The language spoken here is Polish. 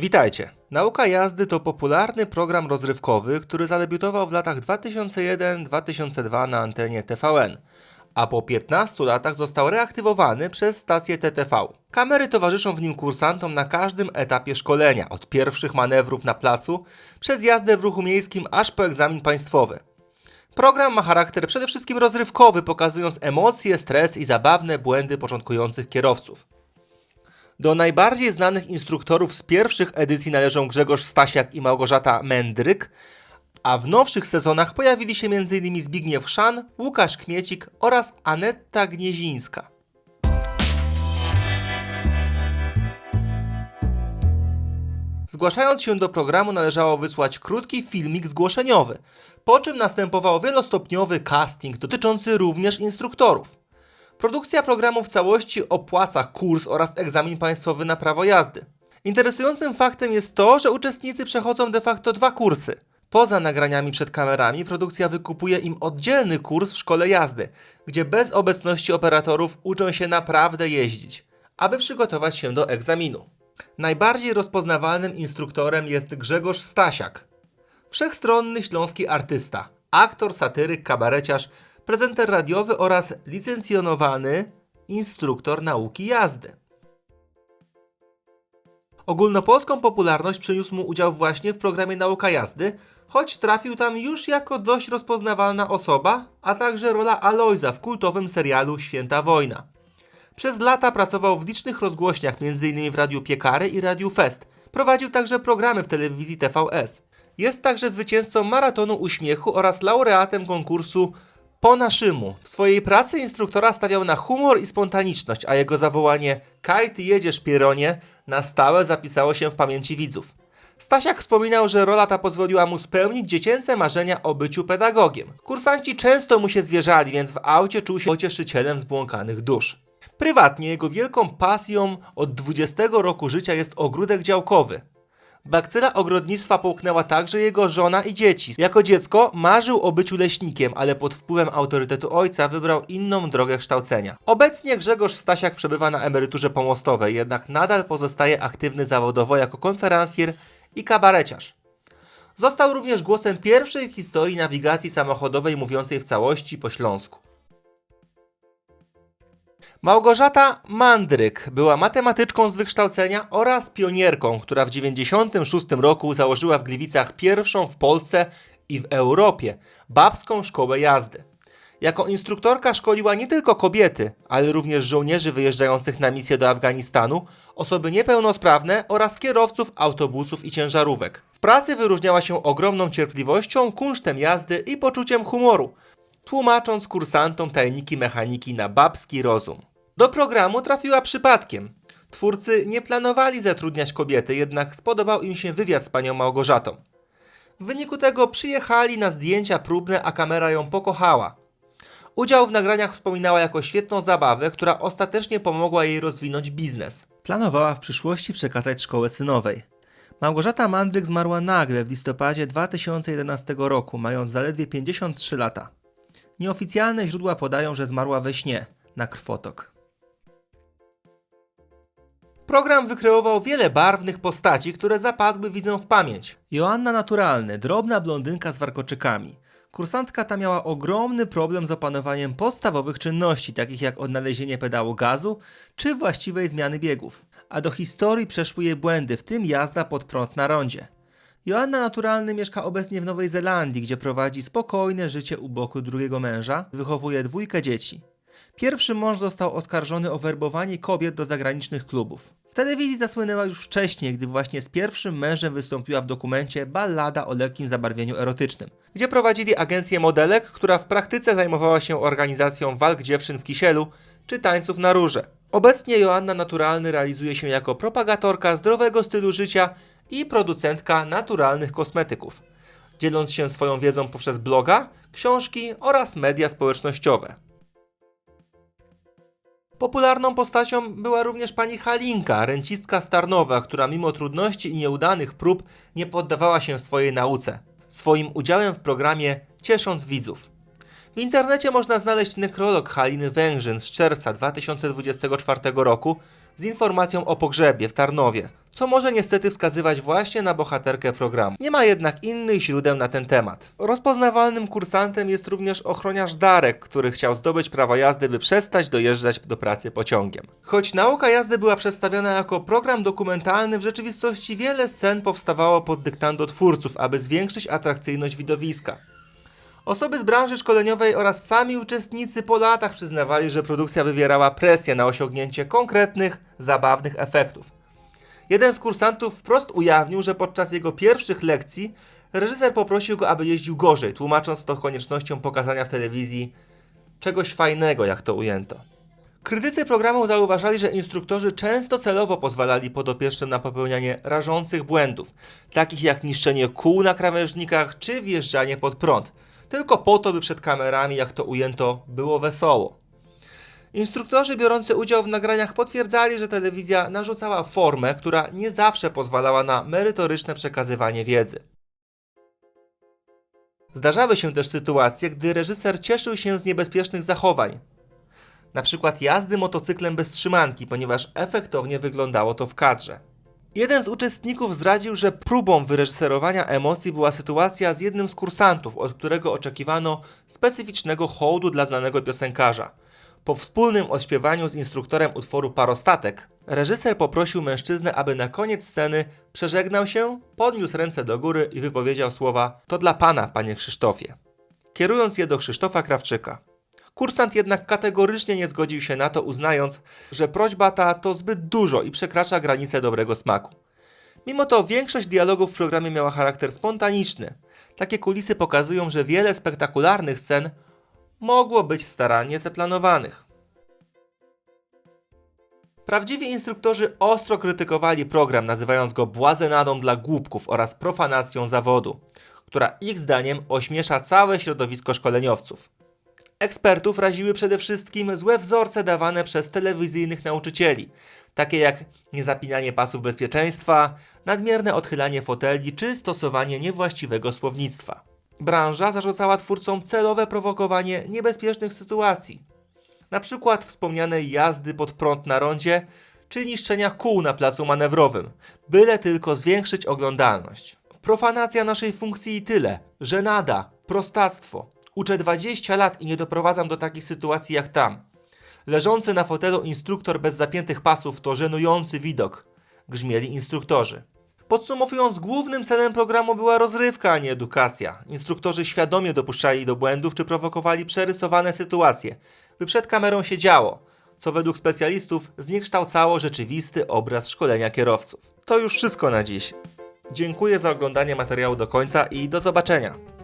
Witajcie. Nauka jazdy to popularny program rozrywkowy, który zadebiutował w latach 2001-2002 na antenie TVN, a po 15 latach został reaktywowany przez stację TTV. Kamery towarzyszą w nim kursantom na każdym etapie szkolenia, od pierwszych manewrów na placu, przez jazdę w ruchu miejskim, aż po egzamin państwowy. Program ma charakter przede wszystkim rozrywkowy, pokazując emocje, stres i zabawne błędy początkujących kierowców. Do najbardziej znanych instruktorów z pierwszych edycji należą Grzegorz Stasiak i Małgorzata Mędryk, a w nowszych sezonach pojawili się m.in. Zbigniew Szan, Łukasz Kmiecik oraz Anetta Gniezińska. Zgłaszając się do programu należało wysłać krótki filmik zgłoszeniowy, po czym następował wielostopniowy casting dotyczący również instruktorów. Produkcja programu w całości opłaca kurs oraz egzamin państwowy na prawo jazdy. Interesującym faktem jest to, że uczestnicy przechodzą de facto dwa kursy. Poza nagraniami przed kamerami, produkcja wykupuje im oddzielny kurs w szkole jazdy, gdzie bez obecności operatorów uczą się naprawdę jeździć, aby przygotować się do egzaminu. Najbardziej rozpoznawalnym instruktorem jest Grzegorz Stasiak, wszechstronny śląski artysta, aktor, satyryk, kabareciarz, prezenter radiowy oraz licencjonowany instruktor nauki jazdy. Ogólnopolską popularność przyniósł mu udział właśnie w programie Nauka Jazdy, choć trafił tam już jako dość rozpoznawalna osoba, a także rola Alojza w kultowym serialu Święta Wojna. Przez lata pracował w licznych rozgłośniach, m.in. w Radiu Piekary i Radiu Fest. Prowadził także programy w telewizji TVS. Jest także zwycięzcą Maratonu Uśmiechu oraz laureatem konkursu Po Naszymu. W swojej pracy instruktora stawiał na humor i spontaniczność, a jego zawołanie Kaj ty jedziesz Pieronie na stałe zapisało się w pamięci widzów. Stasiak wspominał, że rola ta pozwoliła mu spełnić dziecięce marzenia o byciu pedagogiem. Kursanci często mu się zwierzali, więc w aucie czuł się pocieszycielem zbłąkanych dusz. Prywatnie jego wielką pasją od 20 roku życia jest ogródek działkowy. Bakcyla ogrodnictwa połknęła także jego żona i dzieci. Jako dziecko marzył o byciu leśnikiem, ale pod wpływem autorytetu ojca wybrał inną drogę kształcenia. Obecnie Grzegorz Stasiak przebywa na emeryturze pomostowej, jednak nadal pozostaje aktywny zawodowo jako konferencjer i kabareciarz. Został również głosem pierwszej historii nawigacji samochodowej mówiącej w całości po śląsku. Małgorzata Mandryk była matematyczką z wykształcenia oraz pionierką, która w 1996 roku założyła w Gliwicach pierwszą w Polsce i w Europie babską szkołę jazdy. Jako instruktorka szkoliła nie tylko kobiety, ale również żołnierzy wyjeżdżających na misję do Afganistanu, osoby niepełnosprawne oraz kierowców autobusów i ciężarówek. W pracy wyróżniała się ogromną cierpliwością, kunsztem jazdy i poczuciem humoru, tłumacząc kursantom tajniki mechaniki na babski rozum. Do programu trafiła przypadkiem. Twórcy nie planowali zatrudniać kobiety, jednak spodobał im się wywiad z panią Małgorzatą. W wyniku tego przyjechali na zdjęcia próbne, a kamera ją pokochała. Udział w nagraniach wspominała jako świetną zabawę, która ostatecznie pomogła jej rozwinąć biznes. Planowała w przyszłości przekazać szkołę synowej. Małgorzata Mandryk zmarła nagle w listopadzie 2011 roku, mając zaledwie 53 lata. Nieoficjalne źródła podają, że zmarła we śnie, na krwotok. Program wykreował wiele barwnych postaci, które zapadły widzą w pamięć. Joanna Naturalny, drobna blondynka z warkoczykami. Kursantka ta miała ogromny problem z opanowaniem podstawowych czynności, takich jak odnalezienie pedału gazu czy właściwej zmiany biegów. A do historii przeszły jej błędy, w tym jazda pod prąd na rondzie. Joanna Naturalny mieszka obecnie w Nowej Zelandii, gdzie prowadzi spokojne życie u boku drugiego męża, wychowuje dwójkę dzieci. Pierwszy mąż został oskarżony o werbowanie kobiet do zagranicznych klubów. W telewizji zasłynęła już wcześniej, gdy właśnie z pierwszym mężem wystąpiła w dokumencie Ballada o lekkim zabarwieniu erotycznym, gdzie prowadzili agencję modelek, która w praktyce zajmowała się organizacją walk dziewczyn w kisielu czy tańców na róże. Obecnie Joanna Naturalny realizuje się jako propagatorka zdrowego stylu życia i producentka naturalnych kosmetyków, dzieląc się swoją wiedzą poprzez bloga, książki oraz media społecznościowe. Popularną postacią była również pani Halinka, rencistka Starnowa, która mimo trudności i nieudanych prób nie poddawała się swojej nauce, swoim udziałem w programie ciesząc widzów. W internecie można znaleźć nekrolog Haliny Węgrzyn z czerwca 2024 roku, z informacją o pogrzebie w Tarnowie, co może niestety wskazywać właśnie na bohaterkę programu. Nie ma jednak innych źródeł na ten temat. Rozpoznawalnym kursantem jest również ochroniarz Darek, który chciał zdobyć prawo jazdy, by przestać dojeżdżać do pracy pociągiem. Choć nauka jazdy była przedstawiona jako program dokumentalny, w rzeczywistości wiele scen powstawało pod dyktando twórców, aby zwiększyć atrakcyjność widowiska. Osoby z branży szkoleniowej oraz sami uczestnicy po latach przyznawali, że produkcja wywierała presję na osiągnięcie konkretnych, zabawnych efektów. Jeden z kursantów wprost ujawnił, że podczas jego pierwszych lekcji reżyser poprosił go, aby jeździł gorzej, tłumacząc to koniecznością pokazania w telewizji czegoś fajnego, jak to ujęto. Krytycy programu zauważali, że instruktorzy często celowo pozwalali podopiecznym na popełnianie rażących błędów, takich jak niszczenie kół na krawężnikach czy wjeżdżanie pod prąd, tylko po to, by przed kamerami, jak to ujęto, było wesoło. Instruktorzy biorący udział w nagraniach potwierdzali, że telewizja narzucała formę, która nie zawsze pozwalała na merytoryczne przekazywanie wiedzy. Zdarzały się też sytuacje, gdy reżyser cieszył się z niebezpiecznych zachowań, na przykład jazdy motocyklem bez trzymanki, ponieważ efektownie wyglądało to w kadrze. Jeden z uczestników zdradził, że próbą wyreżyserowania emocji była sytuacja z jednym z kursantów, od którego oczekiwano specyficznego hołdu dla znanego piosenkarza. Po wspólnym odśpiewaniu z instruktorem utworu Parostatek, reżyser poprosił mężczyznę, aby na koniec sceny przeżegnał się, podniósł ręce do góry i wypowiedział słowa: To dla pana, panie Krzysztofie. Kierując je do Krzysztofa Krawczyka. Kursant jednak kategorycznie nie zgodził się na to, uznając, że prośba ta to zbyt dużo i przekracza granice dobrego smaku. Mimo to większość dialogów w programie miała charakter spontaniczny. Takie kulisy pokazują, że wiele spektakularnych scen mogło być starannie zaplanowanych. Prawdziwi instruktorzy ostro krytykowali program, nazywając go błazenadą dla głupków oraz profanacją zawodu, która ich zdaniem ośmiesza całe środowisko szkoleniowców. Ekspertów raziły przede wszystkim złe wzorce dawane przez telewizyjnych nauczycieli, takie jak niezapinanie pasów bezpieczeństwa, nadmierne odchylanie foteli czy stosowanie niewłaściwego słownictwa. Branża zarzucała twórcom celowe prowokowanie niebezpiecznych sytuacji, na przykład wspomnianej jazdy pod prąd na rondzie czy niszczenia kół na placu manewrowym, byle tylko zwiększyć oglądalność. Profanacja naszej funkcji i tyle, żenada, prostactwo. Uczę 20 lat i nie doprowadzam do takich sytuacji jak tam. Leżący na fotelu instruktor bez zapiętych pasów to żenujący widok, grzmieli instruktorzy. Podsumowując, głównym celem programu była rozrywka, a nie edukacja. Instruktorzy świadomie dopuszczali do błędów czy prowokowali przerysowane sytuacje, by przed kamerą się działo, co według specjalistów zniekształcało rzeczywisty obraz szkolenia kierowców. To już wszystko na dziś. Dziękuję za oglądanie materiału do końca i do zobaczenia.